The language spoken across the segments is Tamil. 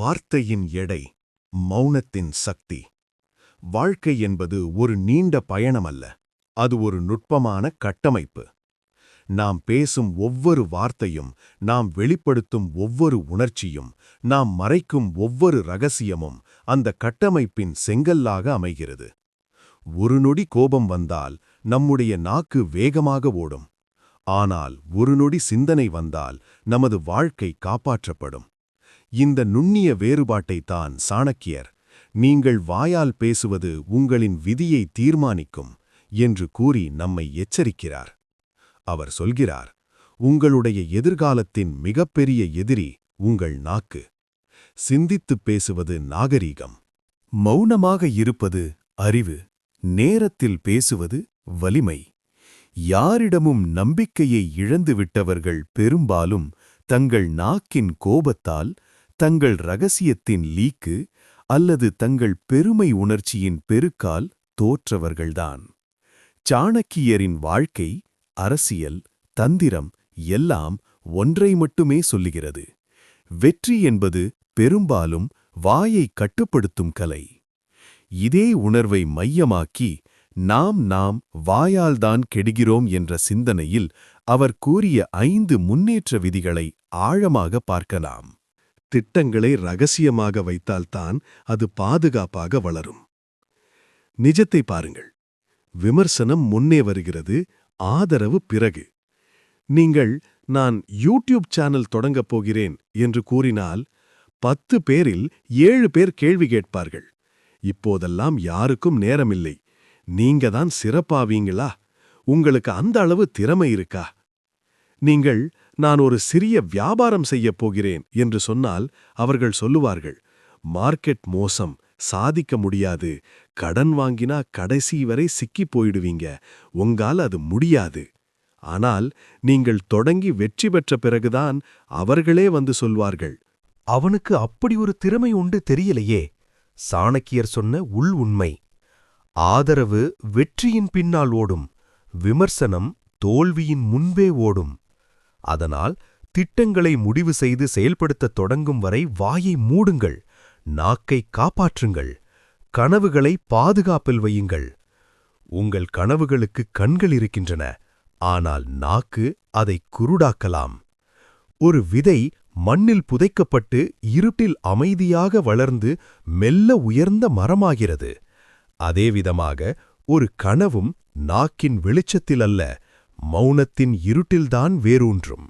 வார்த்தையின் எடை மௌனத்தின் சக்தி. வாழ்க்கை என்பது ஒரு நீண்ட பயணமல்ல அது ஒரு நுட்பமான கட்டமைப்பு. நாம் பேசும் ஒவ்வொரு வார்த்தையும் நாம் வெளிப்படுத்தும் ஒவ்வொரு உணர்ச்சியும் நாம் மறைக்கும் ஒவ்வொரு ரகசியமும் அந்த கட்டமைப்பின் செங்கல்லாக அமைகிறது. ஒரு நொடி கோபம் வந்தால் நம்முடைய நாக்கு வேகமாக ஓடும். ஆனால் ஒரு நொடி சிந்தனை வந்தால் நமது வாழ்க்கை காப்பாற்றப்படும். இந்த நுண்ணிய வேறுபாட்டைத்தான் சாணக்கியர் நீங்கள் வாயால் பேசுவது உங்களின் விதியை தீர்மானிக்கும் என்று கூறி நம்மை எச்சரிக்கிறார். அவர் சொல்கிறார் உங்களுடைய எதிர்காலத்தின் மிகப்பெரிய எதிரி உங்கள் நாக்கு. சிந்தித்துப் பேசுவது நாகரீகம். மௌனமாக இருப்பது அறிவு. நேரத்தில் பேசுவது வலிமை. யாரிடமும் நம்பிக்கையை இழந்துவிட்டவர்கள் பெரும்பாலும் தங்கள் நாக்கின் கோபத்தால் தங்கள் ரகசியத்தின் லீக்கு அல்லது தங்கள் பெருமை உணர்ச்சியின் பெருக்கால் தோற்றவர்கள்தான். சாணக்கியரின் வாழ்க்கை அரசியல் தந்திரம் எல்லாம் ஒன்றை மட்டுமே சொல்லுகிறது. வெற்றி என்பது பெரும்பாலும் வாயை கட்டுப்படுத்தும் கலை. இதே உணர்வை மையமாக்கி நாம் நாம் வாயால்தான் கெடுகிறோம் என்ற சிந்தனையில் அவர் கூறிய ஐந்து முன்னேற்ற விதிகளை ஆழமாக பார்க்கலாம். திட்டங்களை ரகசியமாக வைத்தால்தான் அது பாதுகாப்பாக வளரும். நிஜத்தை பாருங்கள். விமர்சனம் முன்னே வருகிறது ஆதரவு பிறகு. நீங்கள் நான் யூடியூப் சேனல் தொடங்கப் போகிறேன் என்று கூறினால் பத்து பேரில் ஏழு பேர் கேள்வி கேட்பார்கள். இப்போதெல்லாம் யாருக்கும் நேரமில்லை. நீங்க தான் சிறப்பாவீங்களா? உங்களுக்கு அந்த அளவு திறமை இருக்கா? நீங்கள் நான் ஒரு சிறிய வியாபாரம் செய்யப் போகிறேன் என்று சொன்னால் அவர்கள் சொல்லுவார்கள் மார்க்கெட் மோசம் சாதிக்க முடியாது கடன் வாங்கினா கடைசி வரை சிக்கிப் போயிடுவீங்க உங்கால் அது முடியாது. ஆனால் நீங்கள் தொடங்கி வெற்றி பெற்ற பிறகுதான் அவர்களே வந்து சொல்வார்கள் அவனுக்கு அப்படி ஒரு திறமை உண்டு தெரியலையே. சாணக்கியர் சொன்ன உள் உண்மை ஆதரவு வெற்றியின் பின்னால் ஓடும் விமர்சனம் தோல்வியின் முன்பே ஓடும். அதனால் திட்டங்களை முடிவு செய்து செயல்படுத்தத் தொடங்கும் வரை வாயை மூடுங்கள் நாக்கை காப்பாற்றுங்கள் கனவுகளை பாதுகாப்பில் வையுங்கள். உங்கள் கனவுகளுக்கு கண்கள் இருக்கின்றன ஆனால் நாக்கு அதை குருடாக்கலாம். ஒரு விதை மண்ணில் புதைக்கப்பட்டு இருட்டில் அமைதியாக வளர்ந்து மெல்ல உயர்ந்த மரமாகிறது. அதேவிதமாக ஒரு கனவும் நாக்கின் வெளிச்சத்தில் அல்ல மௌனத்தின் இருட்டில்தான் வேரூன்றும்.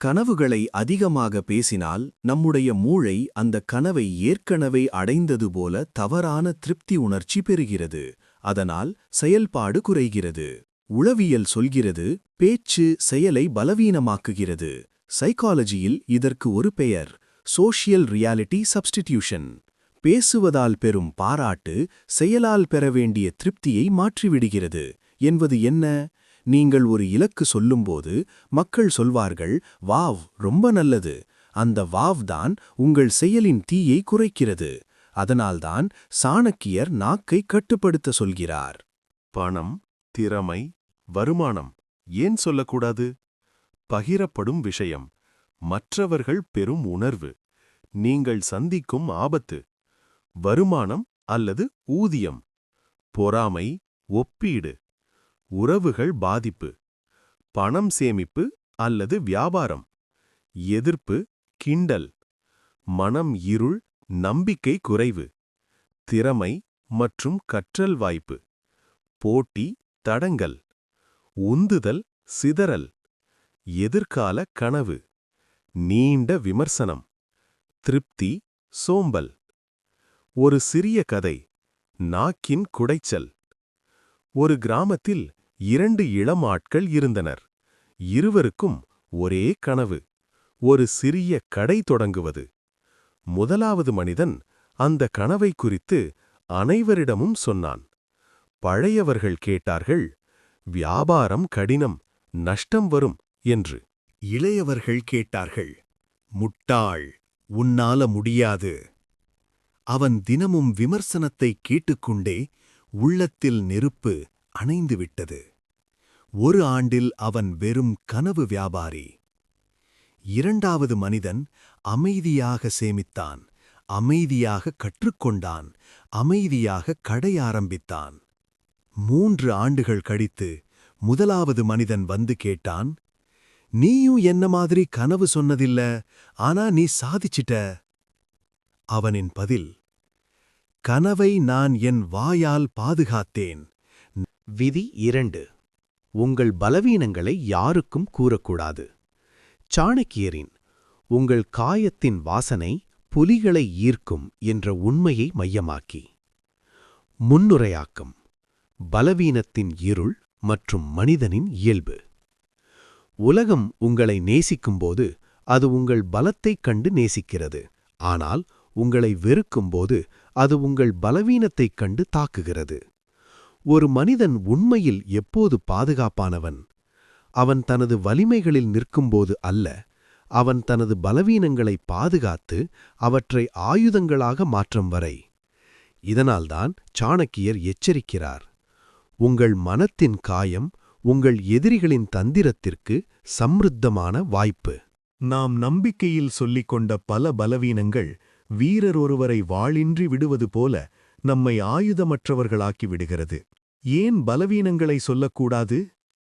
கனவுகளை அதிகமாக பேசினால் நம்முடைய மூளை அந்த கனவை ஏற்கனவே அடைந்தது போல தவறான திருப்தி உணர்ச்சி பெறுகிறது. அதனால் செயல்பாடு குறைகிறது. உளவியல் சொல்கிறது பேச்சு செயலை பலவீனமாக்குகிறது. சைக்காலஜியில் இதற்கு ஒரு பெயர் சோஷியல் ரியாலிட்டி சப்ஸ்டிடியூஷன். பேசுவதால் பெறும் பாராட்டு செயலால் பெற வேண்டிய திருப்தியை மாற்றிவிடுகிறது. என்பது என்ன? நீங்கள் ஒரு இலக்கு சொல்லும்போது மக்கள் சொல்வார்கள் வாவ் ரொம்ப நல்லது. அந்த வாவ் தான் உங்கள் செயலின் தீயை குறைக்கிறது. அதனால்தான் சாணக்கியர் நாக்கை கட்டுப்படுத்த சொல்கிறார். பணம் திறமை வருமானம் ஏன் சொல்லக்கூடாது? பகிரப்படும் விஷயம். மற்றவர்கள் பெறும் உணர்வு. நீங்கள் சந்திக்கும் ஆபத்து. வருமானம் அல்லது ஊதியம். பொறாமை ஒப்பீடு. உறவுகள் பாதிப்பு பணம் சேமிப்பு அல்லது வியாபாரம் எதிர்ப்பு கிண்டல் மனம் இருள் நம்பிக்கை குறைவு திறமை மற்றும் கற்றல் வாய்ப்பு போட்டி தடங்கல் உந்துதல் சிதறல் எதிர்கால கனவு நீண்ட விமர்சனம் திருப்தி சோம்பல். ஒரு சிறிய கதை நாக்கின் குடைச்சல். ஒரு கிராமத்தில் இரண்டு இளம் ஆட்கள் இருந்தனர். இருவருக்கும் ஒரே கனவு. ஒரு சிறிய கடை தொடங்குவது. முதலாவது மனிதன் அந்த கனவை குறித்து அனைவரிடமும் சொன்னான். பழையவர்கள் கேட்டார்கள் வியாபாரம் கடினம் நஷ்டம் வரும் என்று. இளையவர்கள் கேட்டார்கள் முட்டாள் உன்னால முடியாது. அவன் தினமும் விமர்சனத்தை கேட்டுக்கொண்டே உள்ளத்தில் நெருப்பு அணைந்துவிட்டது. ஒரு ஆண்டில் அவன் வெறும் கனவு வியாபாரி. இரண்டாவது மனிதன் அமைதியாக சேமித்தான் அமைதியாக கற்றுக்கொண்டான் அமைதியாக கடை ஆரம்பித்தான். மூன்று ஆண்டுகள் கழித்து முதலாவது மனிதன் வந்து கேட்டான் நீயும் என்ன மாதிரி கனவு சொன்னதில்ல ஆனா நீ சாதிச்சிட்ட? அவனின் பதில் கனவை நான் என் வாயால் பாதுகாத்தேன். விதி இரண்டு. உங்கள் பலவீனங்களை யாருக்கும் கூறக்கூடாது. சாணக்கியரின் உங்கள் காயத்தின் வாசனை புலிகளை ஈர்க்கும் என்ற உண்மையை மையமாக்கி. முன்னுரையாக்கம். பலவீனத்தின் இருள் மற்றும் மனிதனின் இயல்பு. உலகம் உங்களை நேசிக்கும்போது அது உங்கள் பலத்தைக் கண்டு நேசிக்கிறது. ஆனால் உங்களை வெறுக்கும்போது அது உங்கள் பலவீனத்தைக் கண்டு தாக்குகிறது. ஒரு மனிதன் உண்மையில் எப்போது பாதுகாப்பானவன்? அவன் தனது வலிமைகளில் நிற்கும்போது அல்ல அவன் தனது பலவீனங்களை பாதுகாத்து அவற்றை ஆயுதங்களாக மாற்றும் வரை. இதனால்தான் சாணக்கியர் எச்சரிக்கிறார். உங்கள் மனத்தின் காயம் உங்கள் எதிரிகளின் தந்திரத்திற்கு சம்ருத்தமான வாய்ப்பு. நாம் நம்பிக்கையில் சொல்லிக் கொண்ட பல பலவீனங்கள் வீரர் ஒருவரை வாளின்றி விடுவது போல நம்மை ஆயுதமற்றவர்களாக்கி விடுகிறது. ஏன் பலவீனங்களை சொல்லக்கூடாது?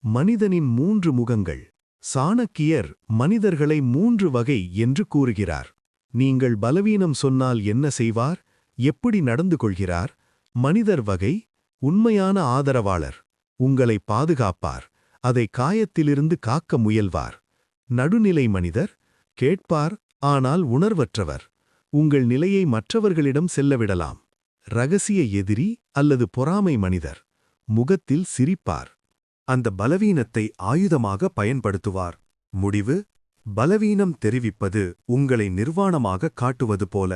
மனிதனின் மூன்று முகங்கள். சாணக்கியர் மனிதர்களை மூன்று வகை என்று கூறுகிறார். நீங்கள் பலவீனம் சொன்னால் என்ன செய்வார்? எப்படி நடந்து கொள்கிறார்? மனிதர் வகை உண்மையான ஆதரவாளர். உங்களை பாதுகாப்பார். அதை காயத்திலிருந்து காக்க முயல்வார். நடுநிலை மனிதர் கேட்பார் ஆனால் உணர்வற்றவர். உங்கள் நிலையை மற்றவர்களிடம் செல்லவிடலாம். ரகசிய எதிரி அல்லது பொறாமை மனிதர் முகத்தில் சிரிப்பார். அந்த பலவீனத்தை ஆயுதமாக பயன்படுத்துவார். முடிவு பலவீனம் தெரிவிப்பது உங்களை நிர்வாணமாக காட்டுவது போல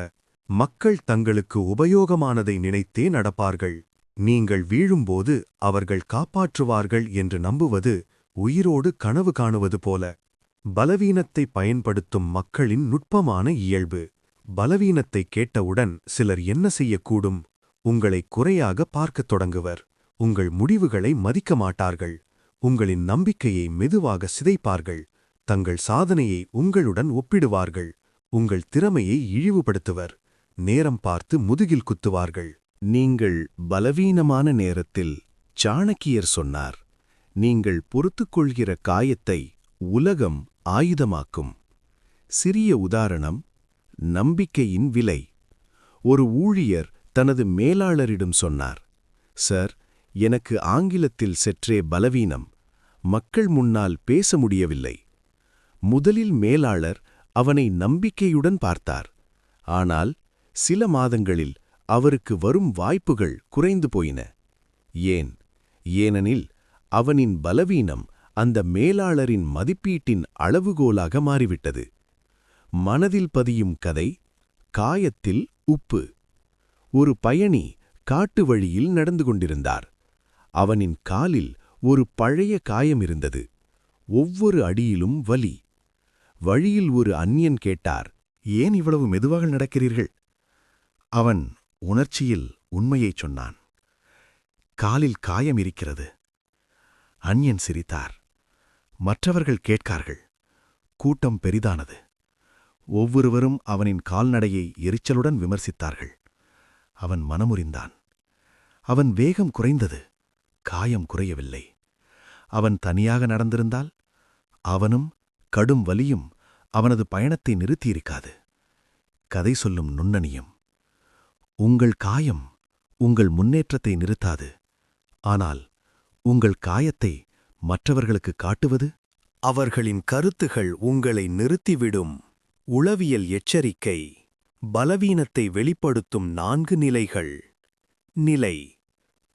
மக்கள் தங்களுக்கு உபயோகமானதை நினைத்தே நடப்பார்கள். நீங்கள் வீழும்போது அவர்கள் காப்பாற்றுவார்கள் என்று நம்புவது உயிரோடு கனவு காணுவது போல. பலவீனத்தை பயன்படுத்தும் மக்களின் நுட்பமான இயல்பு. பலவீனத்தை கேட்டவுடன் சிலர் என்ன செய்யக்கூடும்? உங்களை குறையாக பார்க்கத் தொடங்குவர். உங்கள் முடிவுகளை மதிக்க மாட்டார்கள். உங்களின் நம்பிக்கையை மெதுவாக சிதைப்பார்கள். தங்கள் சாதனையை உங்களுடன் ஒப்பிடுவார்கள். உங்கள் திறமையை இழிவுபடுத்துவர். நேரம் பார்த்து முதுகில் குத்துவார்கள். நீங்கள் பலவீனமான நேரத்தில் சாணக்கியர் சொன்னார். நீங்கள் பொறுத்துக்கொள்கிற காயத்தை உலகம் ஆயுதமாக்கும். சிறிய உதாரணம் நம்பிக்கையின் விலை. ஒரு ஊழியர் தனது மேலாளரிடம் சொன்னார் சார் எனக்கு ஆங்கிலத்தில் சற்றே பலவீனம். மக்கள் முன்னால் பேச முடியவில்லை. முதலில் மேலாளர் அவனை நம்பிக்கையுடன் பார்த்தார். ஆனால் சில மாதங்களில் அவருக்கு வரும் வாய்ப்புகள் குறைந்து போயின. ஏன்? ஏனெனில் அவனின் பலவீனம் அந்த மேலாளரின் மதிப்பீட்டின் அளவுகோலாக மாறிவிட்டது. மனதில் பதியும் கதை காயத்தில் உப்பு. ஒரு பயணி காட்டு வழியில் நடந்து கொண்டிருந்தார். அவனின் காலில் ஒரு பழைய காயம் இருந்தது. ஒவ்வொரு அடியிலும் வலி. வழியில் ஒரு அந்நியன் கேட்டார் ஏன் இவ்வளவு மெதுவாக நடக்கிறீர்கள்? அவன் உணர்ச்சியில் உண்மையைச் சொன்னான் காலில் காயம் இருக்கிறது. அந்நியன் சிரித்தார் மற்றவர்கள் கேட்கார்கள் கூட்டம் பெரிதானது. ஒவ்வொருவரும் அவனின் கால்நடையை எரிச்சலுடன் விமர்சித்தார்கள். அவன் மனமுறிந்தான். அவன் வேகம் குறைந்தது. காயம் குறையவில்லை. அவன் தனியாக நடந்திருந்தால் அவனும் கடும் வலியும் அவனது பயணத்தை நிறுத்தியிருக்காது. கதை சொல்லும் நுண்ணணியும் உங்கள் காயம் உங்கள் முன்னேற்றத்தை நிறுத்தாது. ஆனால் உங்கள் காயத்தை மற்றவர்களுக்கு காட்டுவது அவர்களின் கருத்துகள் உங்களை நிறுத்திவிடும். உளவியல் எச்சரிக்கை. பலவீனத்தை வெளிப்படுத்தும் நான்கு நிலைகள். நிலை.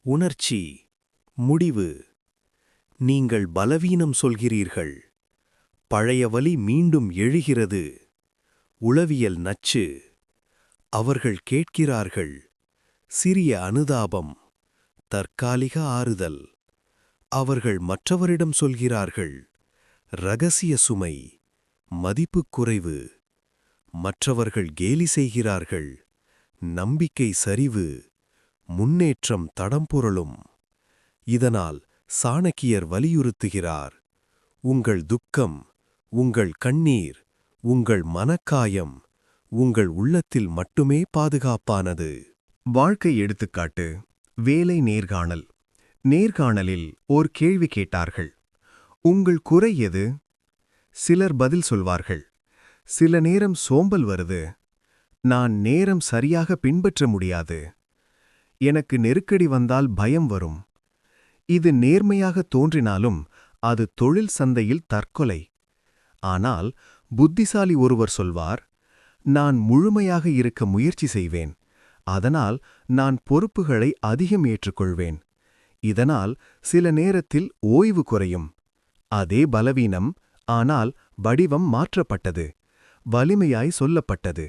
உணர்ச்சி. முடிவு. நீங்கள் பலவீனம் சொல்கிறீர்கள். பழைய வலி மீண்டும் எழுகிறது. உளவியல் நச்சு. அவர்கள் கேட்கிறார்கள். சிறிய அனுதாபம். தற்காலிக ஆறுதல். அவர்கள் மற்றவரிடம் சொல்கிறார்கள். ரகசிய சுமை. மதிப்புக் குறைவு. மற்றவர்கள் கேலி செய்கிறார்கள். நம்பிக்கை சரிவு முன்னேற்றம் தடம்புரளும் இதனால் சாணக்கியர் வலியுறுத்துகிறார். உங்கள் துக்கம் உங்கள் கண்ணீர் உங்கள் மனக்காயம் உங்கள் உள்ளத்தில் மட்டுமே பாதுகாப்பானது. வாழ்க்கை எடுத்துக்காட்டு வேலை நேர்காணல். நேர்காணலில் ஓர் கேள்வி கேட்டார்கள். உங்கள் குறை எது? சிலர் பதில் சொல்வார்கள். சில நேரம் சோம்பல் வருது. நான் நேரம் சரியாக பின்பற்ற முடியாது. எனக்கு நெருக்கடி வந்தால் பயம் வரும். இது நேர்மையாக தோன்றினாலும் அது தொழில் சந்தையில் தற்கொலை. ஆனால் புத்திசாலி ஒருவர் சொல்வார் நான் முழுமையாக இருக்க முயற்சி செய்வேன். அதனால் நான் பொறுப்புகளை அதிகம் ஏற்றுக்கொள்வேன். இதனால் சில நேரத்தில் ஓய்வு குறையும். அதே பலவீனம் ஆனால் வடிவம் மாற்றப்பட்டது. வலிமையாய் சொல்லப்பட்டது.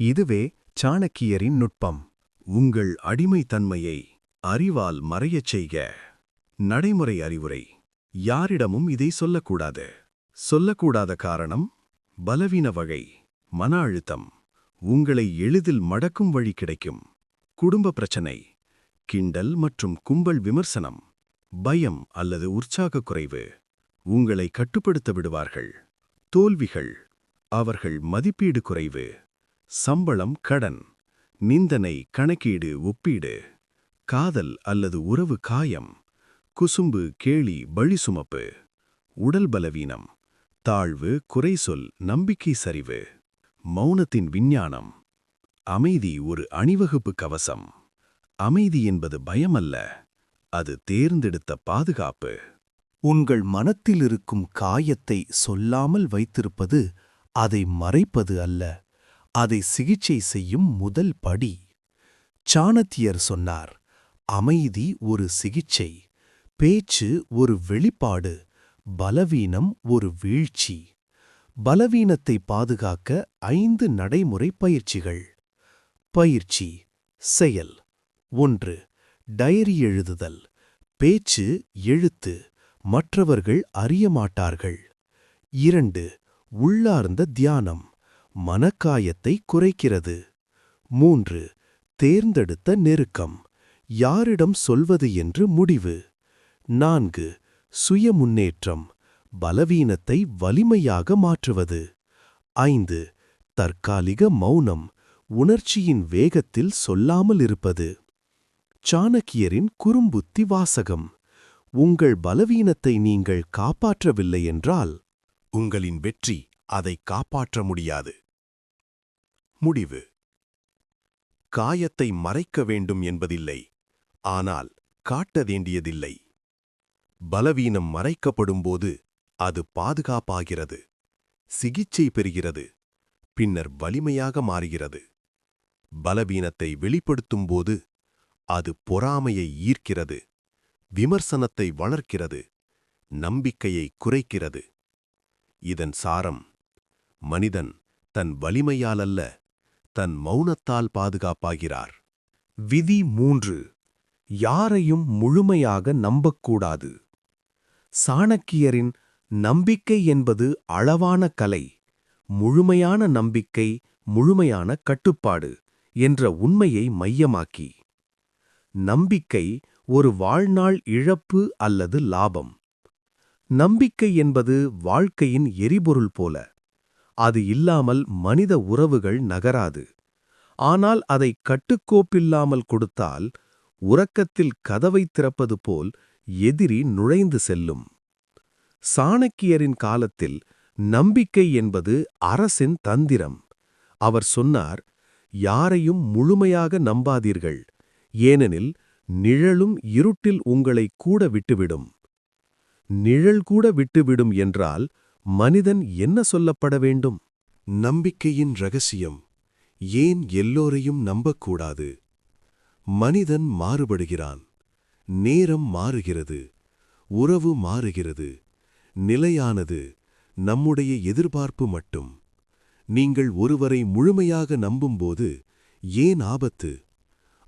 இதுவே சாணக்கியரின் நுட்பம். உங்கள் அடிமைத்தன்மையை அறிவால் மறையச் செய்க. நடைமுறை அறிவுரை. யாரிடமும் இதை சொல்லக்கூடாது. சொல்லக்கூடாத காரணம் பலவீன வகை மன அழுத்தம். உங்களை எளிதில் மடக்கும் வழி கிடைக்கும். குடும்ப பிரச்சனை கிண்டல் மற்றும் கும்பல் விமர்சனம் பயம் அல்லது உற்சாக குறைவு. உங்களை கட்டுப்படுத்த விடுவார்கள். தோல்விகள் அவர்கள் மதிப்பீடு குறைவு சம்பளம் கடன் நிந்தனை கணக்கீடு ஒப்பீடு காதல் அல்லது உறவு காயம் குசும்பு கேலி பழி சுமப்பு உடல் பலவீனம் தாழ்வு குறை சொல் நம்பிக்கை சரிவு மௌனத்தின் விஞ்ஞானம் அமைதி ஒரு அணிவகுப்பு கவசம் அமைதி என்பது பயமல்ல அது தேர்ந்தெடுத்த பாதுகாப்பு. உங்கள் மனத்தில் இருக்கும் காயத்தை சொல்லாமல் வைத்திருப்பது அதை மறைப்பது அல்ல அதை சிகிச்சை செய்யும் முதல் படி. சாணத்தியர் சொன்னார் அமைதி ஒரு சிகிச்சை பேச்சு ஒரு வெளிப்பாடு பலவீனம் ஒரு வீழ்ச்சி. பலவீனத்தை பாதுகாக்க ஐந்து நடைமுறை பயிற்சிகள். பயிற்சி செயல். ஒன்று டயரி எழுதுதல். பேச்சு எழுத்து. மற்றவர்கள் அறிய மாட்டார்கள். இரண்டு உள்ளார்ந்த தியானம் மனக்காயத்தை குறைக்கிறது. மூன்று தேர்ந்தெடுத்த நெருக்கம். யாரிடம் சொல்வது என்று முடிவு. நான்கு சுய முன்னேற்றம் பலவீனத்தை வலிமையாக மாற்றுவது. ஐந்து தற்காலிக மௌனம் உணர்ச்சியின் வேகத்தில் சொல்லாமல் இருப்பது. சாணக்கியரின் குறும்புத்தி வாசகம். உங்கள் பலவீனத்தை நீங்கள் காப்பாற்றவில்லை என்றால் உங்களின் வெற்றி அதை காப்பாற்ற முடியாது. முடிவு. காயத்தை மறைக்க வேண்டும் என்பதில்லை ஆனால் காட்ட வேண்டியதில்லை பலவீனம் மறைக்கப்படும்போது அது பாதுகாப்பாகிறது சிகிச்சை பெறுகிறது பின்னர் வலிமையாக மாறுகிறது. பலவீனத்தை வெளிப்படுத்தும்போது அது பொறாமையை ஈர்க்கிறது விமர்சனத்தை வளர்க்கிறது நம்பிக்கையை குறைக்கிறது. இதன் சாரம் மனிதன் தன் வலிமையாலல்ல தன் மௌனத்தால் பாதுகாப்பாகிறார். விதி மூன்று யாரையும் முழுமையாக நம்பக்கூடாது. சாணக்கியரின் நம்பிக்கை என்பது அளவான கலை முழுமையான நம்பிக்கை முழுமையான கட்டுப்பாடு என்ற உண்மையை மையமாக்கி. நம்பிக்கை ஒரு வாழ்நாள் இழப்பு அல்லது லாபம். நம்பிக்கை என்பது வாழ்க்கையின் எரிபொருள் போல. அது இல்லாமல் மனித உறவுகள் நகராது. ஆனால் அதை கட்டுக்கோப்பில்லாமல் கொடுத்தால் உறக்கத்தில் கதவைத் திறப்பது போல் எதிரி நுழைந்து செல்லும். சாணக்கியரின் காலத்தில் நம்பிக்கை என்பது அரசின் தந்திரம். அவர் சொன்னார் யாரையும் முழுமையாக நம்பாதீர்கள். ஏனெனில் நிழலும் இருட்டில் உங்களை கூட விட்டுவிடும். நிழல் கூட விட்டுவிடும் என்றால் மனிதன் என்ன சொல்லப்பட வேண்டும்? நம்பிக்கையின் ரகசியம். ஏன் எல்லோரையும் நம்பக்கூடாது? மனிதன் மாறுபடுகிறான். நேரம் மாறுகிறது. உறவு மாறுகிறது. நிலையானது நம்முடைய எதிர்பார்ப்பு மட்டும். நீங்கள் ஒருவரை முழுமையாக நம்பும்போது ஏன் ஆபத்து?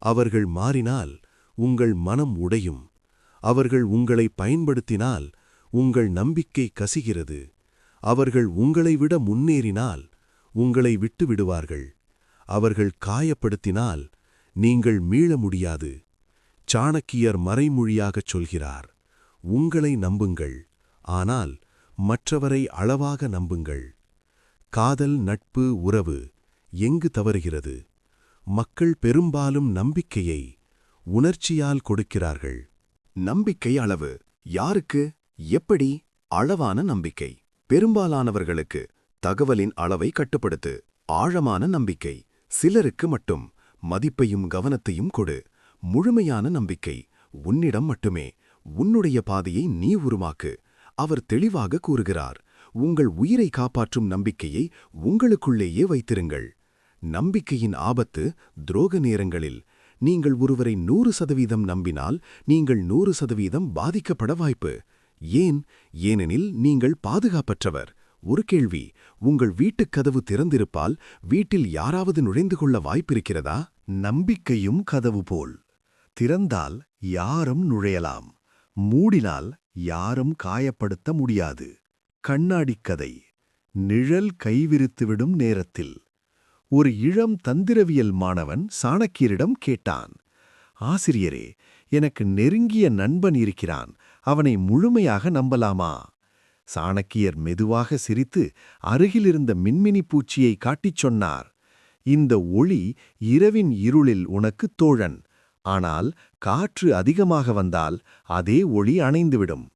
அவர்கள் மாறினால் உங்கள் மனம் உடையும். அவர்கள் உங்களை பயன்படுத்தினால் உங்கள் நம்பிக்கை கசிகிறது. அவர்கள் உங்களை விட முன்னேறினால் உங்களை விட்டு விடுவார்கள் அவர்கள் காயப்படுத்தினால் நீங்கள் மீள முடியாது. சாணக்கியர் மறைமொழியாகச் சொல்கிறார் உங்களை நம்புங்கள் ஆனால் மற்றவரை அளவாக நம்புங்கள். காதல் நட்பு உறவு எங்கு தவறுகிறது? மக்கள் பெரும்பாலும் நம்பிக்கையை உணர்ச்சியால் கொடுக்கிறார்கள். நம்பிக்கை அளவு. யாருக்கு? எப்படி? அளவான நம்பிக்கை. பெரும்பாலானவர்களுக்கு தகவலின் அளவை கட்டுப்படுத்து. ஆழமான நம்பிக்கை. சிலருக்கு மட்டும் மதிப்பையும் கவனத்தையும் கொடு. முழுமையான நம்பிக்கை. உன்னிடம் மட்டுமே. உன்னுடைய பாதையை நீ உருவாக்கு. அவர் தெளிவாக கூறுகிறார். உங்கள் உயிரை காப்பாற்றும் நம்பிக்கையை உங்களுக்குள்ளேயே வைத்திருங்கள். நம்பிக்கையின் ஆபத்து துரோக நேரங்களில் நீங்கள் ஒருவரை நூறு சதவீதம் நம்பினால் நீங்கள் நூறு சதவீதம் பாதிக்கப்பட வாய்ப்பு. ஏன்? ஏனெனில் நீங்கள் பாதுகாப்பற்றவர். ஒரு கேள்வி உங்கள் வீட்டுக் கதவு திறந்திருப்பால் வீட்டில் யாராவது நுழைந்து கொள்ள வாய்ப்பிருக்கிறதா? நம்பிக்கையும் கதவு போல். திறந்தால் யாரும் நுழையலாம். மூடினால் யாரும் காயப்படுத்த முடியாது. கண்ணாடிக் கதை. நிழல் கைவிரித்துவிடும் நேரத்தில். ஒரு இளம் தந்திரவியல் மாணவன் சாணக்கியரிடம் கேட்டான் ஆசிரியரே எனக்கு நெருங்கிய நண்பன் இருக்கிறான். அவனை முழுமையாக நம்பலாமா? சாணக்கியர் மெதுவாக சிரித்து அருகிலிருந்த மின்மினி பூச்சியை காட்டிச் சொன்னார் இந்த ஒளி இரவின் இருளில் உனக்கு தோழன். ஆனால் காற்று அதிகமாக வந்தால் அதே ஒளி அணைந்துவிடும்.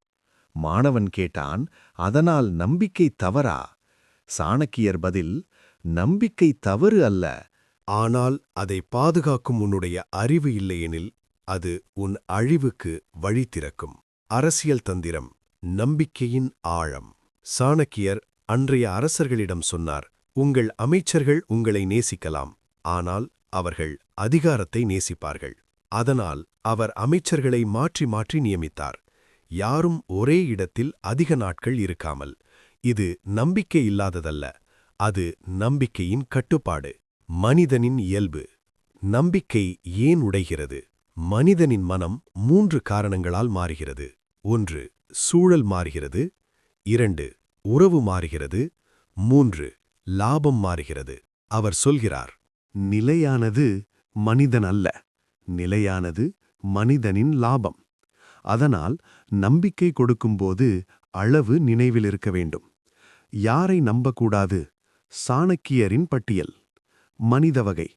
மாணவன் கேட்டான் அதனால் நம்பிக்கை தவறா? சாணக்கியர் பதில் நம்பிக்கை தவறு அல்ல. ஆனால் அதை பாதுகாக்கும் உன்னுடைய அறிவு இல்லையெனில் அது உன் அழிவுக்கு வழி திறக்கும். அரசியல் தந்திரம் நம்பிக்கையின் ஆழம். சாணக்கியர் அன்றைய அரசர்களிடம் சொன்னார் உங்கள் அமைச்சர்கள் உங்களை நேசிக்கலாம். ஆனால் அவர்கள் அதிகாரத்தை நேசிப்பார்கள். அதனால் அவர் அமைச்சர்களை மாற்றி மாற்றி நியமித்தார். யாரும் ஒரே இடத்தில் அதிக நாட்கள் இருக்காமல். இது நம்பிக்கை இல்லாததல்ல. அது நம்பிக்கையின் கட்டுப்பாடு. மனிதனின் இயல்பு. நம்பிக்கை ஏன் உடைகிறது? மனிதனின் மனம் மூன்று காரணங்களால் மாறுகிறது. ஒன்று சூழல் மாறுகிறது. இரண்டு உறவு மாறுகிறது. மூன்று லாபம் மாறுகிறது. அவர் சொல்கிறார் நிலையானது மனிதன் அல்ல. நிலையானது மனிதனின் லாபம். அதனால் நம்பிக்கை கொடுக்கும்போது அளவு நினைவில் இருக்க வேண்டும். யாரை நம்பக்கூடாது? சாணக்கியரின் பட்டியல். மனித வகை.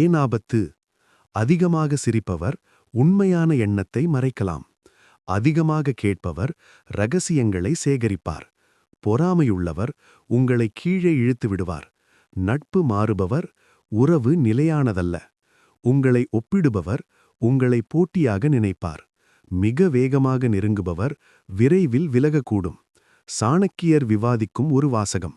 ஏன் ஆபத்து அதிகமாக சிரிப்பவர் உண்மையான எண்ணத்தை மறைக்கலாம். அதிகமாக கேட்பவர் ரகசியங்களை சேகரிப்பார். பொறாமையுள்ளவர் உங்களை கீழே இழுத்து விடுவார். நட்பு மாறுபவர் உறவு நிலையானதல்ல. உங்களை ஒப்பிடுபவர் உங்களை போட்டியாக நினைப்பார். மிக வேகமாக நெருங்குபவர் விரைவில் விலகக்கூடும். சாணக்கியர் விவாதிக்கும் ஒரு வாசகம்.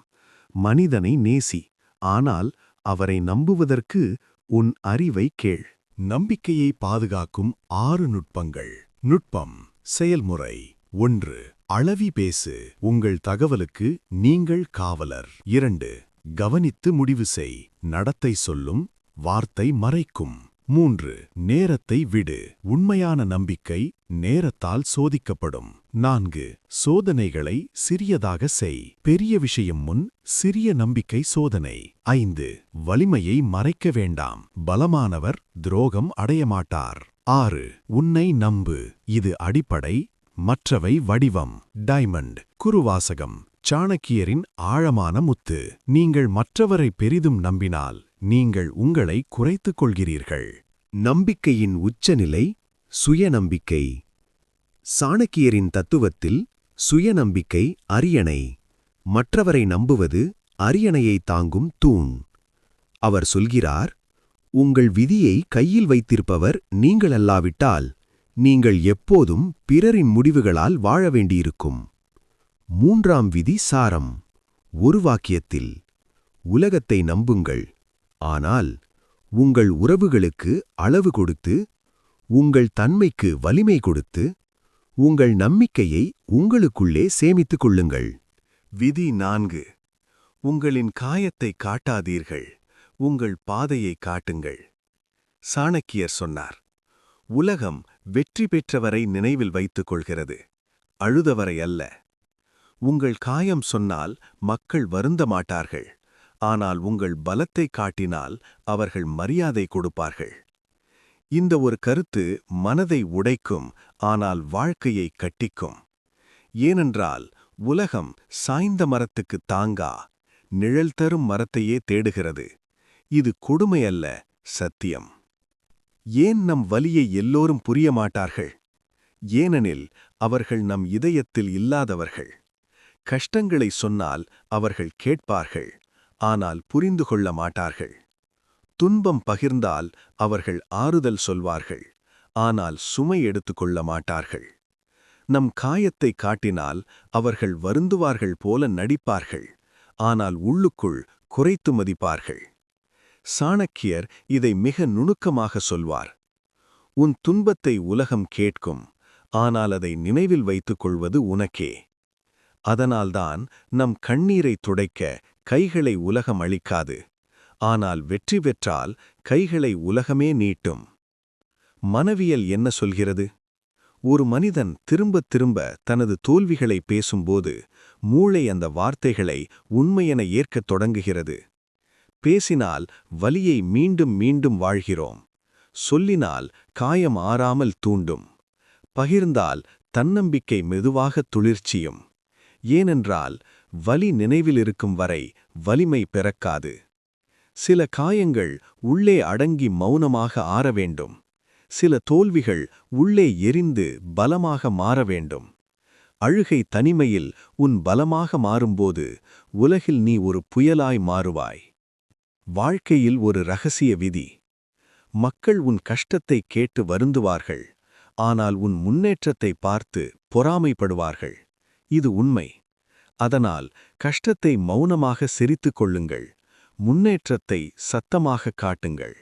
மனிதனை நேசி ஆனால் அவரை நம்புவதற்கு உன் அறிவை கேள். நம்பிக்கையை பாதுகாக்கும் ஆறு நுட்பங்கள். நுட்பம் செயல்முறை. ஒன்று அளவி பேசு. உங்கள் தகவலுக்கு நீங்கள் காவலர். இரண்டு கவனித்து முடிவு செய். நடத்தை சொல்லும் வார்த்தை மறைக்கும். மூன்று நேரத்தை விடு. உண்மையான நம்பிக்கை நேரத்தால் சோதிக்கப்படும். நான்கு சோதனைகளை சிறியதாக செய். பெரிய விஷயம் முன் சிறிய நம்பிக்கை சோதனை. ஐந்து வலிமையை மறைக்க வேண்டாம். பலமானவர் துரோகம் அடையமாட்டார் ஆறு உன்னை நம்பு. இது அடிப்படை மற்றவை வடிவம். டைமண்ட் குருவாசகம். சாணக்கியரின் ஆழமான முத்து. நீங்கள் மற்றவரை பெரிதும் நம்பினால் நீங்கள் உங்களை குறைத்துக் கொள்கிறீர்கள். நம்பிக்கையின் உச்சநிலை சுயநம்பிக்கை. சாணக்கியரின் தத்துவத்தில் சுயநம்பிக்கை அரியணை. மற்றவரை நம்புவது அரியணையை தாங்கும் தூண். அவர் சொல்கிறார் உங்கள் விதியை கையில் வைத்திருப்பவர் நீங்கள் அல்லாவிட்டால் நீங்கள் எப்போதும் பிறரின் முடிவுகளால் வாழ வேண்டியிருக்கும். மூன்றாம் விதி சாரம். ஒரு வாக்கியத்தில் உலகத்தை நம்புங்கள். ஆனால் உங்கள் உறவுகளுக்கு அளவு கொடுத்து உங்கள் தன்மைக்கு வலிமை கொடுத்து உங்கள் நம்பிக்கையை உங்களுக்குள்ளே சேமித்துக் கொள்ளுங்கள். விதி நான்கு. உங்களின் காயத்தை காட்டாதீர்கள். உங்கள் பாதையை காட்டுங்கள். சாணக்கியர் சொன்னார் உலகம் வெற்றி பெற்றவரை நினைவில் வைத்துக் கொள்கிறது. அழுதவரை அல்ல. உங்கள் காயம் சொன்னால் மக்கள் வருந்த மாட்டார்கள். ஆனால் உங்கள் பலத்தை காட்டினால் அவர்கள் மரியாதை கொடுப்பார்கள். இந்த ஒரு கருத்து மனதை உடைக்கும் ஆனால் வாழ்க்கையை கட்டிக்கும். ஏனென்றால் உலகம் சாய்ந்த மரத்துக்கு தாங்கா நிழல் தரும் மரத்தையே தேடுகிறது. இது கொடுமையல்ல சத்தியம். ஏன் நம் வலியை எல்லோரும் புரிய மாட்டார்கள்? ஏனெனில் அவர்கள் நம் இதயத்தில் இல்லாதவர்கள். கஷ்டங்களை சொன்னால் அவர்கள் கேட்பார்கள் ஆனால் புரிந்து கொள்ள மாட்டார்கள். துன்பம் பகிர்ந்தால் அவர்கள் ஆறுதல் சொல்வார்கள் ஆனால் சுமை எடுத்துக்கொள்ள மாட்டார்கள். நம் காயத்தை காட்டினால் அவர்கள் வருந்துவார்கள் போல நடிப்பார்கள் ஆனால் உள்ளுக்குள் குறைத்து மதிப்பார்கள். சாணக்கியர் இதை மிக நுணுக்கமாக சொல்வார் உன் துன்பத்தை உலகம் கேட்கும் ஆனால் அதை நினைவில் வைத்துக் கொள்வது உனக்கே. அதனால்தான் நம் கண்ணீரை துடைக்க கைகளை உலகம் அளிக்காது. ஆனால் வெற்றி பெற்றால் கைகளை உலகமே நீட்டும். மனவியல் என்ன சொல்கிறது? ஒரு மனிதன் திரும்பத் திரும்ப தனது தோல்விகளை பேசும்போது மூளை அந்த வார்த்தைகளை உண்மையென ஏற்கத் தொடங்குகிறது. பேசினால் வலியை மீண்டும் மீண்டும் வாழ்கிறோம். சொல்லினால் காயம் ஆறாமல் தூண்டும். பகிர்ந்தால் தன்னம்பிக்கை மெதுவாக துளிர்ச்சியும். ஏனென்றால் வலி நினைவிலிருக்கும் வரை வலிமை பிறக்காது. சில காயங்கள் உள்ளே அடங்கி மௌனமாக ஆற வேண்டும். சில தோல்விகள் உள்ளே எரிந்து பலமாக மாற வேண்டும். அழுகை தனிமையில் உன் பலமாக மாறும்போது உலகில் நீ ஒரு புயலாய் மாறுவாய். வாழ்க்கையில் ஒரு ரகசிய விதி. மக்கள் உன் கஷ்டத்தை கேட்டு வருந்துவார்கள். ஆனால் உன் முன்னேற்றத்தை பார்த்து பொறாமைப்படுவார்கள். இது உண்மை. அதனால் கஷ்டத்தை மௌனமாக சிரித்துக் கொள்ளுங்கள். முன்னேற்றத்தை சத்தமாக காட்டுங்கள்.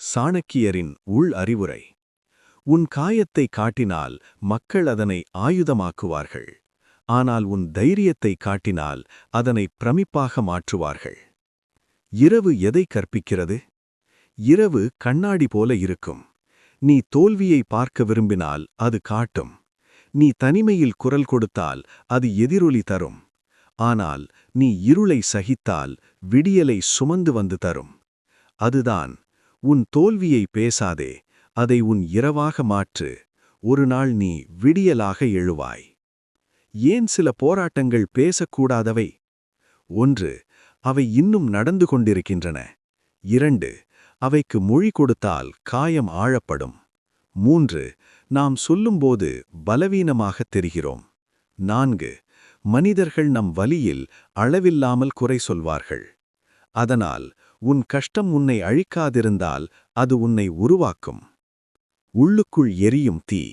சாணக்கியரின் உள் அறிவுரை. உன் காயத்தை காட்டினால் மக்கள் அதனை ஆயுதமாக்குவார்கள். ஆனால் உன் தைரியத்தை காட்டினால் அதனை பிரமிப்பாக மாற்றுவார்கள். இரவு எதை கற்பிக்கிறது? இரவு கண்ணாடி போல இருக்கும். நீ தோல்வியை பார்க்க விரும்பினால் அது காட்டும். நீ தனிமையில் குரல் கொடுத்தால் அது எதிரொலி தரும். ஆனால் நீ இருளை சகித்தால் விடியலை சுமந்து வந்து தரும். அதுதான் உன் தோல்வியை பேசாதே அதை உன் இரவாக மாற்று. ஒரு நாள் நீ விடியலாக எழுவாய். ஏன் சில போராட்டங்கள் பேசக்கூடாதவை? ஒன்று அவை இன்னும் நடந்து கொண்டிருக்கின்றன. இரண்டு அவைக்கு மொழி கொடுத்தால் காயம் ஆழப்படும். மூன்று நாம் சொல்லும்போது பலவீனமாகத் தெரிகிறோம். நான்கு மனிதர்கள் நம் வலியில் அளவில்லாமல் குறை சொல்வார்கள். அதனால் உன் கஷ்டம் உன்னை அழிக்காதிருந்தால் அது உன்னை உருவாக்கும். உள்ளுக்குள் எரியும் தீ.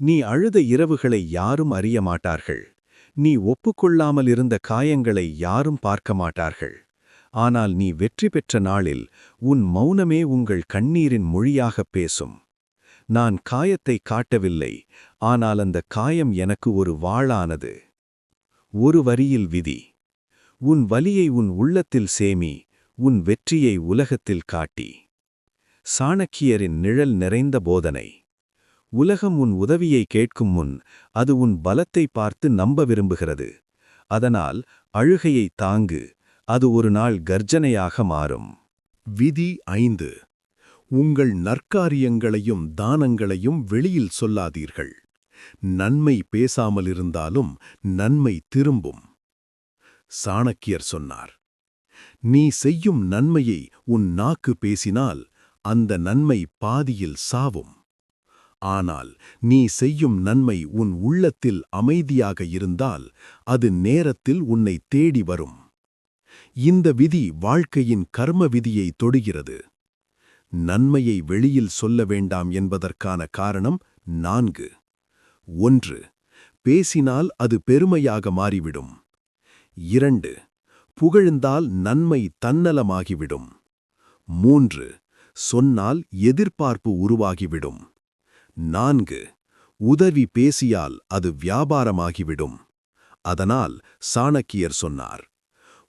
நீ அழுத இரவுகளை யாரும் அறிய மாட்டார்கள். நீ ஒப்புக்கொள்ளாமல் இருந்த காயங்களை யாரும் பார்க்க மாட்டார்கள். ஆனால் நீ வெற்றி பெற்ற நாளில் உன் மௌனமே உங்கள் கண்ணீரின் மொழியாகப் பேசும். நான் காயத்தை காட்டவில்லை ஆனால் அந்த காயம் எனக்கு ஒரு வாளானது. ஒரு வரியில் விதி. உன் வலியை உன் உள்ளத்தில் சேமி உன் வெற்றியை உலகத்தில் காட்டி. சாணக்கியரின் நிழல் நிறைந்த போதனை. உலகம் உன் உதவியை கேட்கும் முன் அது உன் பலத்தை பார்த்து நம்ப விரும்புகிறது. அதனால் அழுகையை தாங்கு அது ஒரு நாள் கர்ஜனையாக மாறும். விதி ஐந்து. உங்கள் நற்காரியங்களையும் தானங்களையும் வெளியில் சொல்லாதீர்கள். நன்மை பேசாமலிருந்தாலும் நன்மை திரும்பும். சாணக்கியர் சொன்னார் நீ செய்யும் நன்மையை உன் நாக்கு பேசினால் அந்த நன்மை பாதியில் சாவும். ஆனால் நீ செய்யும் நன்மை உன் உள்ளத்தில் அமைதியாக இருந்தால் அது நேரத்தில் உன்னை தேடி வரும். இந்த விதி வாழ்க்கையின் கர்ம விதியை தொடுகிறது. நன்மையை வெளியில் சொல்ல வேண்டாம் என்பதற்கான காரணம் நான்கு. ஒன்று பேசினால் அது பெருமையாக மாறிவிடும். இரண்டு புகழ்ந்தால் நன்மை தன்னலமாகிவிடும். மூன்று சொன்னால் எதிர்பார்ப்பு உருவாகிவிடும். நான்கு உதவி பேசியால் அது வியாபாரமாகிவிடும். அதனால் சாணக்கியர் சொன்னார்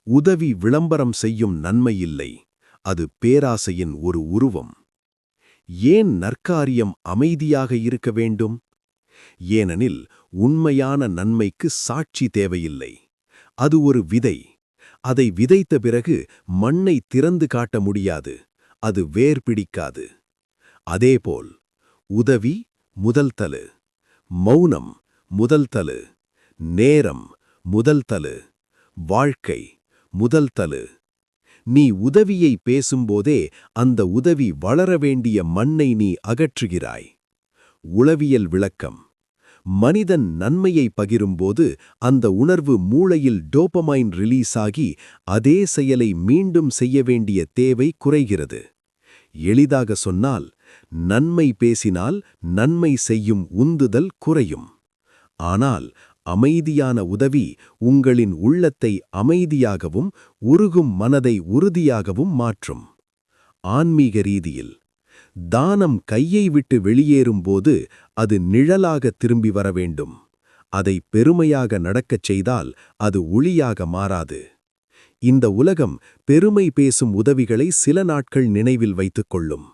உதவி விளம்பரம் செய்யும் நன்மையில்லை அது பேராசையின் ஒரு உருவம். ஏன் நற்காரியம் அமைதியாக இருக்க வேண்டும்? ஏனெனில் உண்மையான நன்மைக்கு சாட்சி தேவையில்லை. அது ஒரு விதை. அதை விதைத்த பிறகு மண்ணை திறந்து காட்ட முடியாது. அது வேர் பிடிக்காது. அதேபோல் உதவி முதல் தலு மௌனம் முதல் தலு நேரம் முதல் தலு வாழ்க்கை முதல் தலு. நீ உதவியை பேசும்போதே அந்த உதவி வளர வேண்டிய மண்ணை நீ அகற்றுகிறாய். உளவியல் விளக்கம். மனிதன் நன்மையை பகிரும்போது அந்த உணர்வு மூளையில் டோபமைன் ரிலீஸ் ஆகி அதே செயலை மீண்டும் செய்ய வேண்டிய தேவை குறைகிறது. எளிதாக சொன்னால் நன்மை பேசினால் நன்மை செய்யும் உந்துதல் குறையும். ஆனால் அமைதியான உதவி உங்களின் உள்ளத்தை அமைதியாகவும் உருகும் மனதை உறுதியாகவும் மாற்றும். ஆன்மீக ரீதியில் தானம் கையை விட்டு வெளியேறும்போது அது நிழலாக திரும்பி வர வேண்டும் அதை பெருமையாக நடக்கச் செய்தால் அது ஒளியாக மாறாது. இந்த உலகம் பெருமை பேசும் உதவிகளை சில நாட்கள் நினைவில் வைத்துக் கொள்ளும்.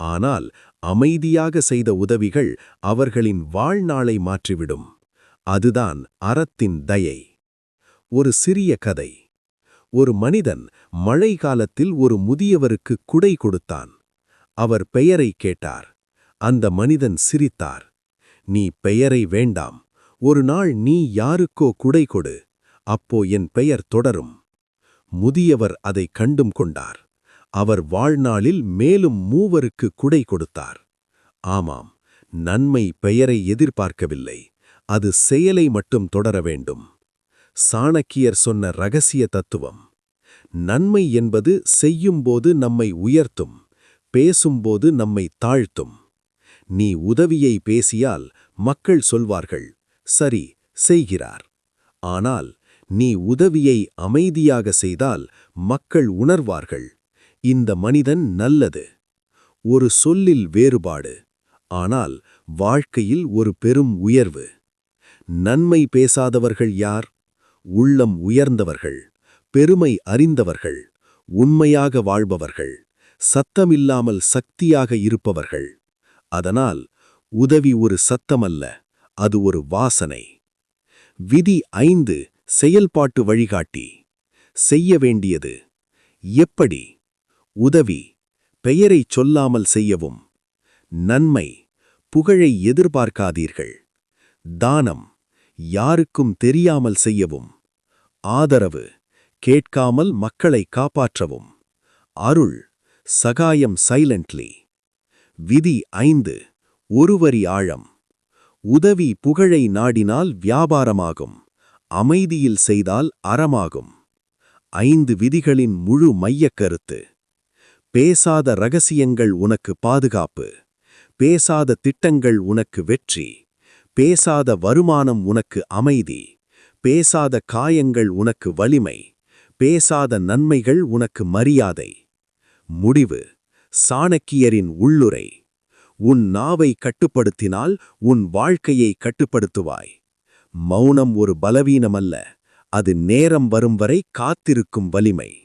ஆனால் அமைதியாக செய்த உதவிகள் அவர்களின் வாழ்நாளை மாற்றிவிடும். அதுதான் அறத்தின் தயை. ஒரு சிறிய கதை. ஒரு மனிதன் மழை காலத்தில் ஒரு முதியவருக்கு குடை கொடுத்தான். அவர் பெயரை கேட்டார். அந்த மனிதன் சிரித்தார். நீ பெயரை வேண்டாம். ஒரு நாள் நீ யாருக்கோ குடை கொடு. அப்போ என் பெயர் தொடரும். முதியவர் அதை கண்டும் கொண்டார். அவர் வாழ்நாளில் மேலும் மூவருக்கு குடை கொடுத்தார். ஆமாம் நன்மை பெயரை எதிர்பார்க்கவில்லை. அது செயலை மட்டும் தொடர வேண்டும். சாணக்கியர் சொன்ன ரகசிய தத்துவம். நன்மை என்பது செய்யும்போது நம்மை உயர்த்தும். பேசும்போது நம்மை தாழ்த்தும். நீ உதவியை பேசியால் மக்கள் சொல்வார்கள் சரி செய்கிறார். ஆனால் நீ உதவியை அமைதியாக செய்தால் மக்கள் உணர்வார்கள். இந்த மனிதன் நல்லது. ஒரு சொல்லில் வேறுபாடு. ஆனால் வாழ்க்கையில் ஒரு பெரும் உயர்வு. நன்மை பேசாதவர்கள் யார்? உள்ளம் உயர்ந்தவர்கள். பெருமை அறிந்தவர்கள். உண்மையாக வாழ்பவர்கள். சத்தமில்லாமல் சக்தியாக இருப்பவர்கள். அதனால் உதவி ஒரு சத்தமல்ல அது ஒரு வாசனை. விதி ஐந்து செயல்பாட்டு வழிகாட்டி. செய்ய வேண்டியது எப்படி? உதவி பெயரைச் சொல்லாமல் செய்யவும். நன்மை புகழை எதிர்பார்க்காதீர்கள். தானம் யாருக்கும் தெரியாமல் செய்யவும். ஆதரவு கேட்காமல் மக்களை காப்பாற்றவும். அருள் சகாயம் சைலண்ட்லி. விதி ஐந்து ஒருவரி ஆழம். உதவி புகழை நாடினால் வியாபாரமாகும். அமைதியில் செய்தால் அறமாகும். ஐந்து விதிகளின் முழு மையக் கருத்து. பேசாத ரகசியங்கள் உனக்கு பாதுகாப்பு. பேசாத திட்டங்கள் உனக்கு வெற்றி. பேசாத வருமானம் உனக்கு அமைதி. பேசாத காயங்கள் உனக்கு வலிமை. பேசாத நன்மைகள் உனக்கு மரியாதை. முடிவு. சாணக்கியரின் உள்ளுரை. உன் நாவை கட்டுப்படுத்தினால் உன் வாழ்க்கையை கட்டுப்படுத்துவாய். மௌனம் ஒரு பலவீனமல்ல. அது நேரம் வரும் வரை காத்திருக்கும் வலிமை.